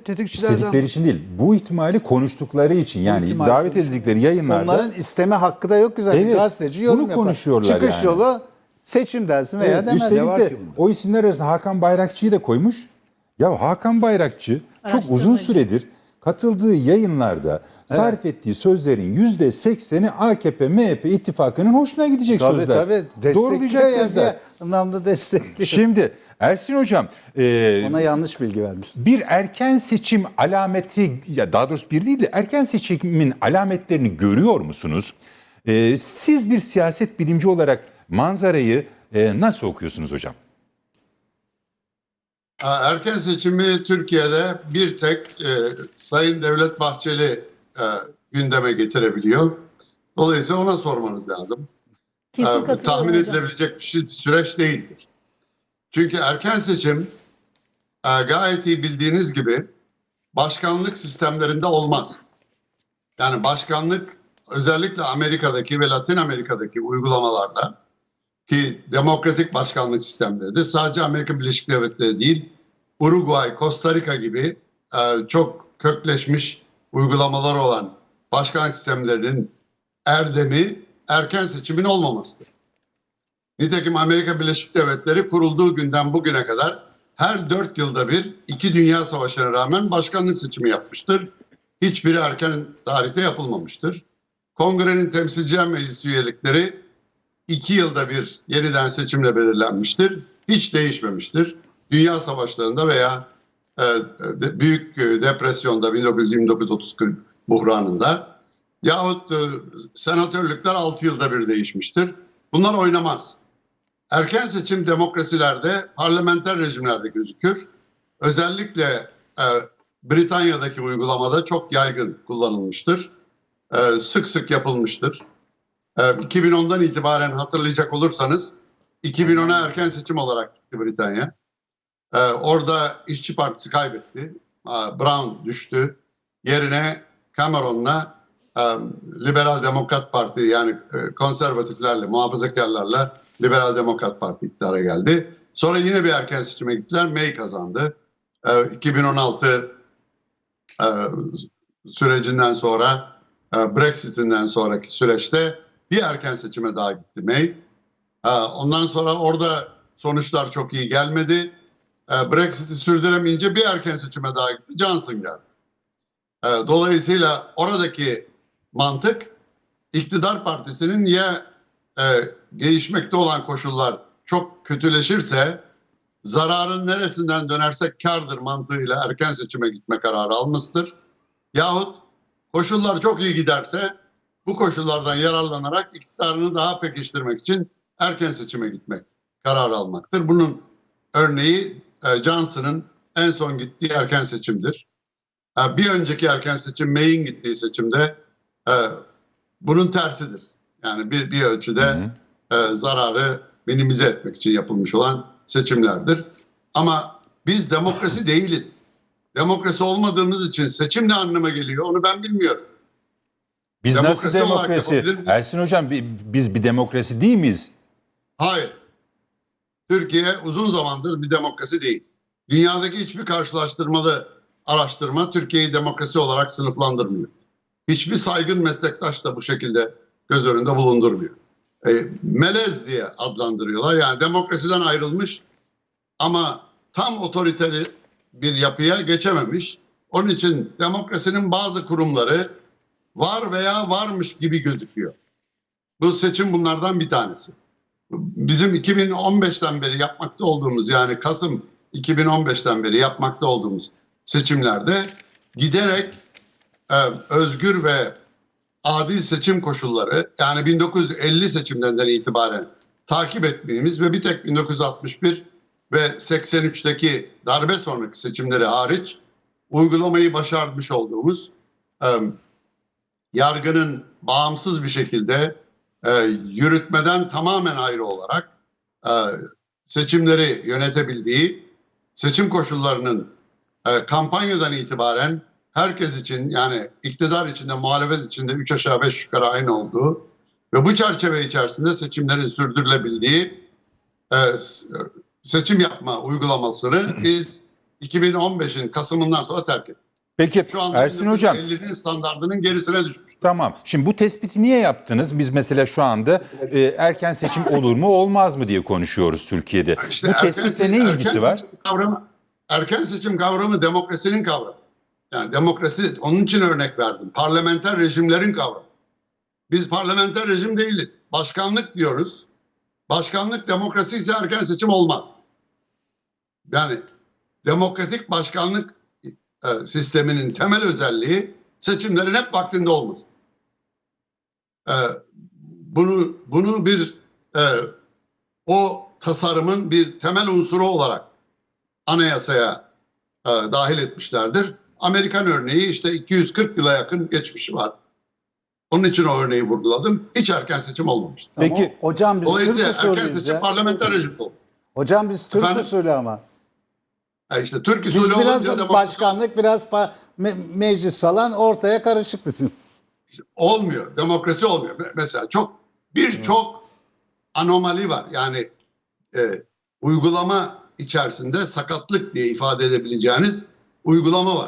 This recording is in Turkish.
Tetikçilerden İstedikleri için değil. Bu ihtimali konuştukları için yani ihtimali davet konuşuyor. edildikleri yayınlarda Onların isteme hakkı da yok zaten. Evet, Gazeteci yorum bunu yapar. konuşuyorlar Çıkış yani. yolu seçim dersin veya Evet, demezsin. üstelik de o isimler arasında Hakan Bayrakçı'yı da koymuş. Ya Hakan Bayrakçı çok uzun süredir katıldığı yayınlarda sarf ettiği sözlerin yüzde sekseni AKP, MHP ittifakının hoşuna gidecek Tabii sözler. tabii. Doğrulayacak Destekliyor yani. tezler. Anlamda destekliyor. Şimdi Ersin Hocam e, Ona yanlış bilgi vermiş. bir erken seçim alameti ya daha doğrusu bir değil de erken seçimin alametlerini görüyor musunuz? E, siz bir siyaset bilimci olarak manzarayı e, nasıl okuyorsunuz hocam? Erken seçimi Türkiye'de bir tek e, Sayın Devlet Bahçeli e, gündeme getirebiliyor. Dolayısıyla ona sormanız lazım. Kesin E, tahmin hocam. edilebilecek bir şey- süreç değildir. Çünkü erken seçim e, gayet iyi bildiğiniz gibi başkanlık sistemlerinde olmaz. Yani başkanlık özellikle Amerika'daki ve Latin Amerika'daki uygulamalarda ki demokratik başkanlık sistemleridir. Sadece Amerika Birleşik Devletleri değil, Uruguay, Costa Rica gibi e, çok kökleşmiş uygulamalar olan başkanlık sistemlerinin erdemi erken seçimin olmamasıdır. Nitekim Amerika Birleşik Devletleri kurulduğu günden bugüne kadar her dört yılda bir iki dünya savaşına rağmen başkanlık seçimi yapmıştır. Hiçbiri erken tarihte yapılmamıştır. Kongrenin temsilciler meclisi üyelikleri iki yılda bir yeniden seçimle belirlenmiştir. Hiç değişmemiştir. Dünya savaşlarında veya e, büyük e, depresyonda 1929-30 buhranında yahut e, senatörlükler 6 yılda bir değişmiştir. Bunlar oynamaz. Erken seçim demokrasilerde parlamenter rejimlerde gözükür. Özellikle e, Britanya'daki uygulamada çok yaygın kullanılmıştır. E, sık sık yapılmıştır. E, 2010'dan itibaren hatırlayacak olursanız 2010'a erken seçim olarak gitti Britanya. E, orada İşçi Partisi kaybetti. E, Brown düştü. Yerine Cameron'la e, Liberal Demokrat Parti yani e, konservatiflerle, muhafazakarlarla Liberal Demokrat Parti iktidara geldi. Sonra yine bir erken seçime gittiler. May kazandı. E, 2016 e, sürecinden sonra Brexit'inden sonraki süreçte bir erken seçime daha gitti May. Ondan sonra orada sonuçlar çok iyi gelmedi. Brexit'i sürdüremeyince bir erken seçime daha gitti. Johnson geldi. Dolayısıyla oradaki mantık iktidar partisinin ya e, değişmekte olan koşullar çok kötüleşirse zararın neresinden dönersek kardır mantığıyla erken seçime gitme kararı almıştır. Yahut koşullar çok iyi giderse bu koşullardan yararlanarak iktidarını daha pekiştirmek için erken seçime gitmek kararı almaktır. Bunun örneği e, Johnson'ın en son gittiği erken seçimdir. E, bir önceki erken seçim May'in gittiği seçimde e, bunun tersidir. Yani bir, bir ölçüde e, zararı minimize etmek için yapılmış olan seçimlerdir. Ama biz demokrasi değiliz. Demokrasi olmadığımız için seçim ne anlama geliyor onu ben bilmiyorum. Biz Demokrasi nasıl demokrasi? Ersin Hocam bi- biz bir demokrasi değil miyiz? Hayır. Türkiye uzun zamandır bir demokrasi değil. Dünyadaki hiçbir karşılaştırmalı araştırma Türkiye'yi demokrasi olarak sınıflandırmıyor. Hiçbir saygın meslektaş da bu şekilde göz önünde bulundurmuyor. E, melez diye adlandırıyorlar. Yani demokrasiden ayrılmış ama tam otoriteri bir yapıya geçememiş. Onun için demokrasinin bazı kurumları var veya varmış gibi gözüküyor. Bu seçim bunlardan bir tanesi bizim 2015'ten beri yapmakta olduğumuz yani Kasım 2015'ten beri yapmakta olduğumuz seçimlerde giderek e, özgür ve adil seçim koşulları yani 1950 seçimlerinden itibaren takip etmemiz ve bir tek 1961 ve 83'teki darbe sonraki seçimleri hariç uygulamayı başarmış olduğumuz e, yargının bağımsız bir şekilde e, yürütmeden tamamen ayrı olarak e, seçimleri yönetebildiği, seçim koşullarının e, kampanyadan itibaren herkes için yani iktidar içinde, muhalefet içinde üç aşağı beş yukarı aynı olduğu ve bu çerçeve içerisinde seçimlerin sürdürülebildiği e, s- seçim yapma uygulamasını biz 2015'in Kasım'ından sonra terk etti. Peki Şu anda Ersin Hocam 1950'nin standartının gerisine düşmüş. Tamam. Şimdi bu tespiti niye yaptınız? Biz mesela şu anda e, erken seçim olur mu olmaz mı diye konuşuyoruz Türkiye'de. İşte bu erken, tespitle se- ne erken ilgisi var? seçim kavramı, erken seçim kavramı demokrasinin kavramı. Yani demokrasi, onun için örnek verdim. Parlamenter rejimlerin kavramı. Biz parlamenter rejim değiliz. Başkanlık diyoruz. Başkanlık demokrasi ise erken seçim olmaz. Yani demokratik başkanlık e, sisteminin temel özelliği seçimlerin hep vaktinde olması. E, bunu bunu bir e, o tasarımın bir temel unsuru olarak anayasaya e, dahil etmişlerdir. Amerikan örneği işte 240 yıla yakın geçmişi var. Onun için o örneği vurguladım. Hiç erken seçim olmamıştır. Ama Peki- hocam biz Türk Dolayısıyla erken usulüyüz seçim ya. parlamenter rejim oldu. Hocam biz Türk Efendim? usulü ama. Yani işte Türk Biz usulü biraz olunca başkanlık biraz me- meclis falan ortaya karışık bizim. olmuyor. Demokrasi olmuyor. Me- Mesela çok birçok anomali var. Yani e, uygulama içerisinde sakatlık diye ifade edebileceğiniz uygulama var.